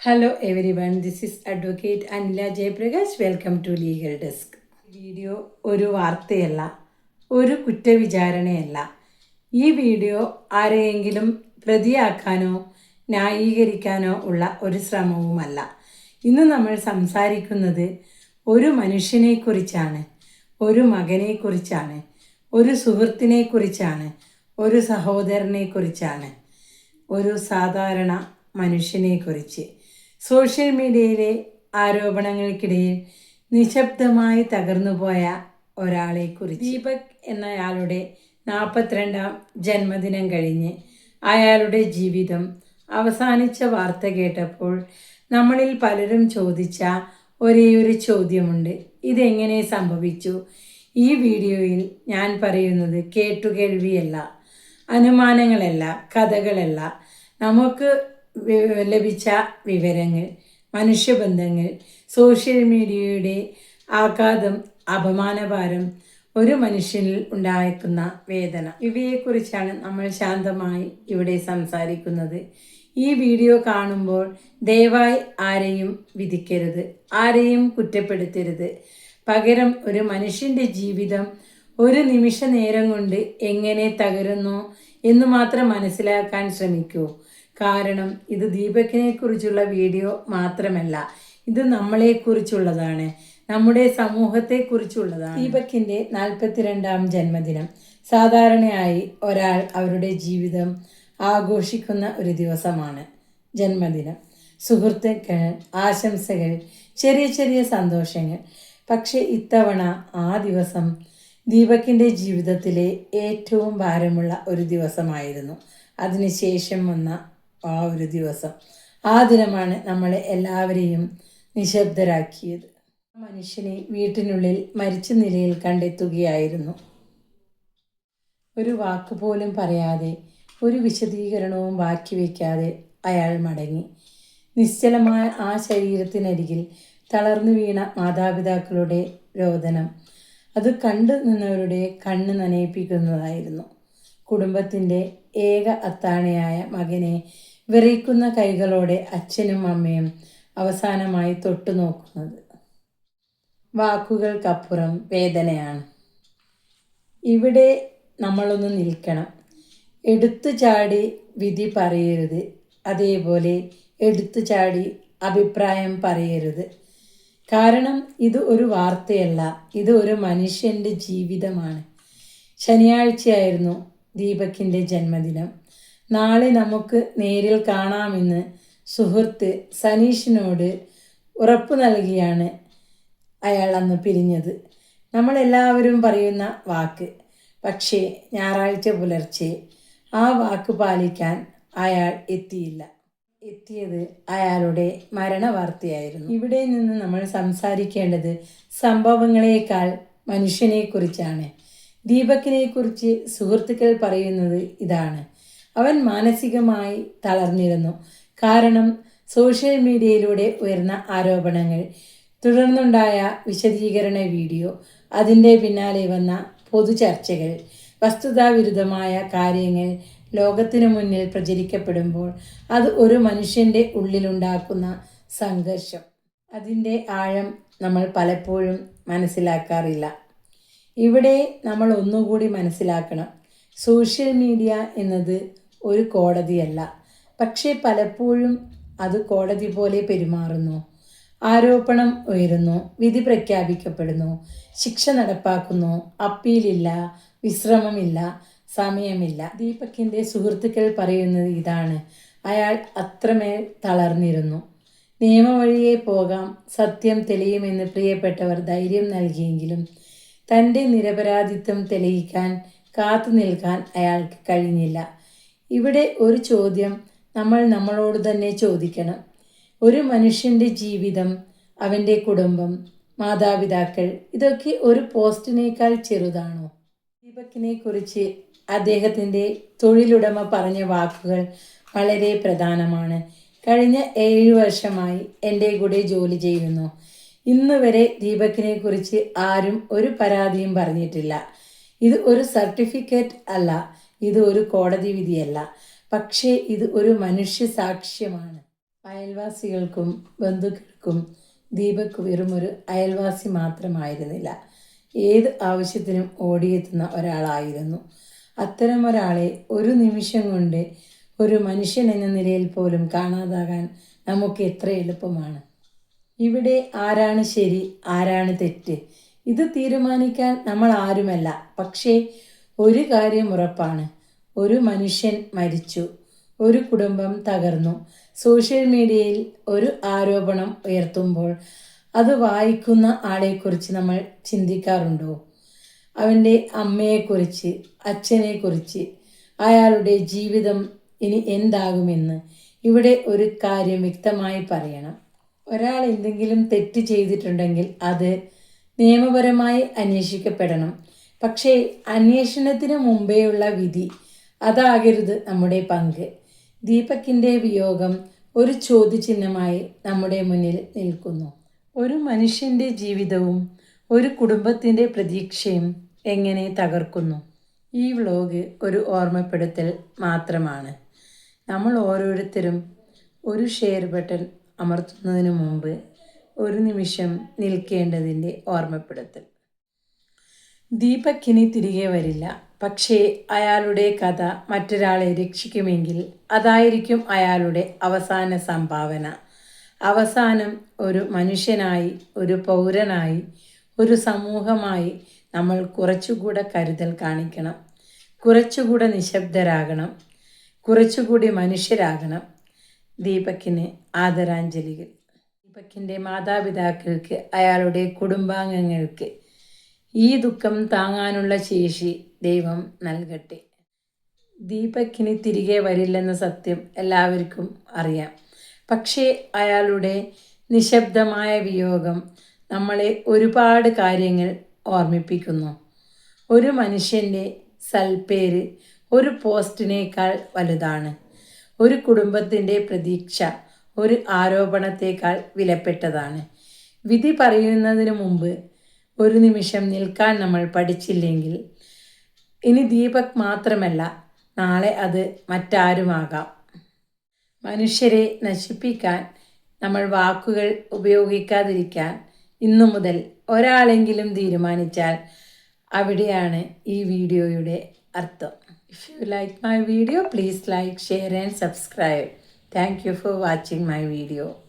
Hello everyone this is advocate Anila Jayaprakash welcome to legal desk video ഒരു വാർത്തയല്ല ഒരു കുറ്റവിചാരണയല്ല. ഈ വീഡിയോ ആരെയെങ്കിലും പ്രതിയാക്കാനോ ന്യായീകരിക്കാനോ ഉള്ള ഒരു ശ്രമവുമല്ല. ഇന്ന് നമ്മൾ സംസാരിക്കുന്നത് ഒരു മനുഷ്യനെക്കുറിച്ചാണ് ഒരു മകനെക്കുറിച്ചാണ് ഒരു സുഹൃത്തിനെക്കുറിച്ചാണ് ഒരു സഹോദരനെക്കുറിച്ചാണ് ഒരു സാധാരണ മനുഷ്യനെക്കുറിച്ച്. സോഷ്യൽ മീഡിയയിലെ ആരോപണങ്ങൾക്കിടയിൽ നിശബ്ദമായി തകർന്നുപോയ ഒരാളെക്കുറിച്ച്. ദീപക് എന്നയാളുടെ നാൽപ്പത്തിരണ്ടാം ജന്മദിനം കഴിഞ്ഞ് അയാളുടെ ജീവിതം അവസാനിച്ച വാർത്ത കേട്ടപ്പോൾ നമ്മളിൽ പലരും ചോദിച്ച ഒരേ ഒരു ചോദ്യമുണ്ട്. ഇതെങ്ങനെ സംഭവിച്ചു? ഈ വീഡിയോയിൽ ഞാൻ പറയുന്നത് കേട്ടുകേൾവിയല്ല അനുമാനങ്ങളല്ല കഥകളല്ല. നമുക്ക് ലഭിച്ച വിവരങ്ങൾ മനുഷ്യബന്ധങ്ങൾ സോഷ്യൽ മീഡിയയുടെ ആഘാതം അപമാനഭാരം ഒരു മനുഷ്യനിൽ ഉണ്ടാക്കുന്ന വേദന. ഇവയെക്കുറിച്ചാണ് നമ്മൾ ശാന്തമായി ഇവിടെ സംസാരിക്കുന്നത്. ഈ വീഡിയോ കാണുമ്പോൾ ദയവായി ആരെയും വിധിക്കരുത് ആരെയും കുറ്റപ്പെടുത്തരുത്. പകരം ഒരു മനുഷ്യന്റെ ജീവിതം ഒരു നിമിഷ നേരം കൊണ്ട് എങ്ങനെ തകരുന്നു എന്ന് മാത്രം മനസ്സിലാക്കാൻ ശ്രമിക്കൂ. കാരണം ഇത് ദീപകിനെ കുറിച്ചുള്ള വീഡിയോ മാത്രമല്ല ഇത് നമ്മളെ കുറിച്ചുള്ളതാണ് നമ്മുടെ സമൂഹത്തെ കുറിച്ചുള്ളതാണ് ദീപക്കിന്റെ നാൽപ്പത്തിരണ്ടാം ജന്മദിനം. സാധാരണയായി ഒരാൾ അവരുടെ ജീവിതം ആഘോഷിക്കുന്ന ഒരു ദിവസമാണ് ജന്മദിനം. സുഹൃത്തുക്കൾ ആശംസകൾ ചെറിയ ചെറിയ സന്തോഷങ്ങൾ. പക്ഷേ ഇത്തവണ ആ ദിവസം ദീപക്കിന്റെ ജീവിതത്തിലെ ഏറ്റവും ഭാരമുള്ള ഒരു ദിവസമായിരുന്നു. അതിനുശേഷം വന്ന ആ ഒരു ദിവസം. ആ ദിനമാണ് നമ്മളെ എല്ലാവരെയും നിശബ്ദരാക്കിയത്. മനുഷ്യനെ വീട്ടിനുള്ളിൽ മരിച്ച നിലയിൽ കണ്ടെത്തുകയായിരുന്നു. ഒരു വാക്ക് പോലും പറയാതെ ഒരു വിശദീകരണവും ബാക്കി വയ്ക്കാതെ അയാൾ മടങ്ങി. നിശ്ചലമായ ആ ശരീരത്തിനരികിൽ തളർന്നു വീണ മാതാപിതാക്കളുടെ രോദനം അത് കണ്ടു നിന്നവരുടെ കണ്ണ് നനയിപ്പിക്കുന്നതായിരുന്നു. കുടുംബത്തിന്റെ ഏക അത്താണിയായ മകനെ വിറയ്ക്കുന്ന കൈകളോടെ അച്ഛനും അമ്മയും അവസാനമായി തൊട്ടു നോക്കുന്നത് വാക്കുകൾക്കപ്പുറം വേദനയാണ്. ഇവിടെ നമ്മളൊന്ന് നിൽക്കണം. എടുത്തു ചാടി വിധി പറയരുത്. അതേപോലെ എടുത്തു ചാടി അഭിപ്രായം പറയരുത്. കാരണം ഇത് ഒരു വാർത്തയല്ല. ഇത് ഒരു മനുഷ്യന്റെ ജീവിതമാണ്. ശനിയാഴ്ചയായിരുന്നു. ദീപകിന്റെ ജന്മദിനം. നാളെ നമുക്ക് നേരിൽ കാണാമെന്ന് സുഹൃത്ത് സനീഷിനോട് ഉറപ്പു നൽകിയാണ് അയാൾ അന്ന് പിരിഞ്ഞത്. നമ്മളെല്ലാവരും പറയുന്ന വാക്ക് പക്ഷേ ഞായറാഴ്ച പുലർച്ചെ ആ വാക്ക് പാലിക്കാൻ അയാൾ എത്തിയില്ല. എത്തിയത് അയാളുടെ മരണവാർത്തയായിരുന്നു. ഇവിടെ നിന്ന് നമ്മൾ സംസാരിക്കേണ്ടത് സംഭവങ്ങളെക്കാൾ മനുഷ്യനെക്കുറിച്ചാണ്. ദീപകിനെക്കുറിച്ച് സുഹൃത്തുക്കൾ പറയുന്നത് ഇതാണ്. അവൻ മാനസികമായി തളർന്നിരുന്നു. കാരണം സോഷ്യൽ മീഡിയയിലൂടെ ഉയർന്ന ആരോപണങ്ങൾ തുടർന്നുണ്ടായ വിശദീകരണ വീഡിയോ അതിന്റെ പിന്നാലെ വന്ന പൊതു പൊതുചർച്ചകൾ വസ്തുതാവിരുദ്ധമായ കാര്യങ്ങൾ ലോകത്തിനു മുന്നിൽ പ്രചരിക്കപ്പെടുമ്പോൾ അത് ഒരു മനുഷ്യന്റെ ഉള്ളിലുണ്ടാക്കുന്ന സംഘർഷം. അതിന്റെ ആഴം നമ്മൾ പലപ്പോഴും മനസ്സിലാക്കാറില്ല. ഇവിടെ നമ്മൾ ഒന്നുകൂടി മനസ്സിലാക്കണം. സോഷ്യൽ മീഡിയ എന്നത് ഒരു കോടതിയല്ല. പക്ഷേ പലപ്പോഴും അത് കോടതി പോലെ പെരുമാറുന്നു. ആരോപണം ഉയരുന്നു വിധി പ്രഖ്യാപിക്കപ്പെടുന്നു ശിക്ഷ നടപ്പാക്കുന്നു അപ്പീലില്ല വിശ്രമമില്ല സമയമില്ല. ദീപക്കിന്റെ സുഹൃത്തുക്കൾ പറയുന്നത് ഇതാണ്. അയാൾ അത്രമേൽ തളർന്നിരുന്നു. നിയമവഴിയെ പോകാം സത്യം തെളിയുമെന്ന് പ്രിയപ്പെട്ടവർ ധൈര്യം നൽകിയെങ്കിലും തന്റെ നിരപരാധിത്വം തെളിയിക്കാൻ കാത്തു നിൽക്കാൻ അയാൾക്ക് കഴിഞ്ഞില്ല. ഇവിടെ ഒരു ചോദ്യം നമ്മൾ നമ്മളോട് തന്നെ ചോദിക്കണം. ഒരു മനുഷ്യന്റെ ജീവിതം അവന്റെ കുടുംബം മാതാപിതാക്കൾ ഇതൊക്കെ ഒരു പോസ്റ്റിനേക്കാൾ ചെറുതാണോ? ദീപക്കിനെ കുറിച്ച് അദ്ദേഹത്തിന്റെ തൊഴിലുടമ പറഞ്ഞ വാക്കുകൾ വളരെ പ്രധാനമാണ്. കഴിഞ്ഞ ഏഴ് വർഷമായി എന്റെ കൂടെ ജോലി ചെയ്യുന്നു. ഇന്ന് വരെ ദീപക്കിനെ കുറിച്ച് ആരും ഒരു പരാതിയും പറഞ്ഞിട്ടില്ല. ഇത് ഒരു സർട്ടിഫിക്കറ്റ് അല്ല ഇത് ഒരു കോടതി വിധിയല്ല. പക്ഷേ ഇത് ഒരു മനുഷ്യ സാക്ഷ്യമാണ്. അയൽവാസികൾക്കും ബന്ധുക്കൾക്കും ദീപക് വെറും ഒരു അയൽവാസി മാത്രമായിരുന്നില്ല. ഏത് ആവശ്യത്തിനും ഓടിയെത്തുന്ന ഒരാളായിരുന്നു. അത്തരം ഒരാളെ ഒരു നിമിഷം കൊണ്ട് ഒരു മനുഷ്യൻ എന്ന നിലയിൽ പോലും കാണാതാകാൻ നമുക്ക് എത്ര എളുപ്പമാണ്. ഇവിടെ ആരാണ് ശരി ആരാണ് തെറ്റ്? ഇത് തീരുമാനിക്കാൻ നമ്മൾ ആരുമല്ല. പക്ഷേ ഒരു കാര്യം ഉറപ്പാണ്. ഒരു മനുഷ്യൻ മരിച്ചു. ഒരു കുടുംബം തകർന്നു. സോഷ്യൽ മീഡിയയിൽ ഒരു ആരോപണം ഉയർത്തുമ്പോൾ അത് വായിക്കുന്ന ആളെക്കുറിച്ച് നമ്മൾ ചിന്തിക്കാറുണ്ടോ? അവന്റെ അമ്മയെക്കുറിച്ച് അച്ഛനെക്കുറിച്ച് അയാളുടെ ജീവിതം ഇനി എന്താകുമെന്ന് ഇവിടെ ഒരു കാര്യം വ്യക്തമായി പറയണം. ഒരാൾ എന്തെങ്കിലും തെറ്റ് ചെയ്തിട്ടുണ്ടെങ്കിൽ അത് നിയമപരമായി അന്വേഷിക്കപ്പെടണം. പക്ഷേ അന്വേഷണത്തിന് മുമ്പേയുള്ള വിധി അതാകരുത് നമ്മുടെ പങ്ക്. ദീപക്കിന്റെ വിയോഗം ഒരു ചോദ്യചിഹ്നമായി നമ്മുടെ മുന്നിൽ നിൽക്കുന്നു. ഒരു മനുഷ്യന്റെ ജീവിതവും ഒരു കുടുംബത്തിന്റെ പ്രതീക്ഷയും എങ്ങനെ തകർക്കുന്നു? ഈ വ്ലോഗ് ഒരു ഓർമ്മപ്പെടുത്തൽ മാത്രമാണ്. നമ്മൾ ഓരോരുത്തരും ഒരു ഷെയർ ബട്ടൺ അമർത്തുന്നതിന് മുമ്പ് ഒരു നിമിഷം നിൽക്കേണ്ടതിന്റെ ഓർമ്മപ്പെടുത്തൽ. ദീപക്കിനി തിരികെ വരില്ല. പക്ഷേ അയാളുടെ കഥ മറ്റൊരാളെ രക്ഷിക്കുമെങ്കിൽ അതായിരിക്കും അയാളുടെ അവസാന സംഭാവന. അവസാനം ഒരു മനുഷ്യനായി ഒരു പൗരനായി ഒരു സമൂഹമായി നമ്മൾ കുറച്ചുകൂടെ കരുതൽ കാണിക്കണം. കുറച്ചുകൂടെ നിശബ്ദരാകണം. കുറച്ചുകൂടി മനുഷ്യരാകണം. ദീപക്കിന് ആദരാഞ്ജലികൾ. ദീപക്കിന്റെ മാതാപിതാക്കൾക്ക് അയാളുടെ കുടുംബാംഗങ്ങൾക്ക് ഈ ദുഃഖം താങ്ങാനുള്ള ശേഷി ദൈവം നൽകട്ടെ. ദീപക്കിന് തിരികെ വരില്ലെന്ന സത്യം എല്ലാവർക്കും അറിയാം. പക്ഷേ അയാളുടെ നിശബ്ദമായ വിയോഗം നമ്മളെ ഒരുപാട് കാര്യങ്ങൾ ഓർമ്മിപ്പിക്കുന്നു. ഒരു മനുഷ്യന്റെ സൽപ്പേര് ഒരു പോസ്റ്റിനേക്കാൾ വലുതാണ്. ഒരു കുടുംബത്തിന്റെ പ്രതീക്ഷ ഒരു ആരോപണത്തേക്കാൾ വിലപ്പെട്ടതാണ്. വിധി പറയുന്നതിന് മുമ്പ് ഒരു നിമിഷം നിൽക്കാൻ നമ്മൾ പഠിച്ചില്ലെങ്കിൽ ഇനി ദീപക് മാത്രമല്ല നാളെ അത് മറ്റാരുമാകാം. മനുഷ്യരെ നശിപ്പിക്കാൻ നമ്മൾ വാക്കുകൾ ഉപയോഗിക്കാതിരിക്കാൻ ഇന്നു മുതൽ ഒരാളെങ്കിലും തീരുമാനിച്ചാൽ അവിടെയാണ് ഈ വീഡിയോയുടെ അർത്ഥം. If you like my video, please like, share and subscribe. Thank you for watching my video.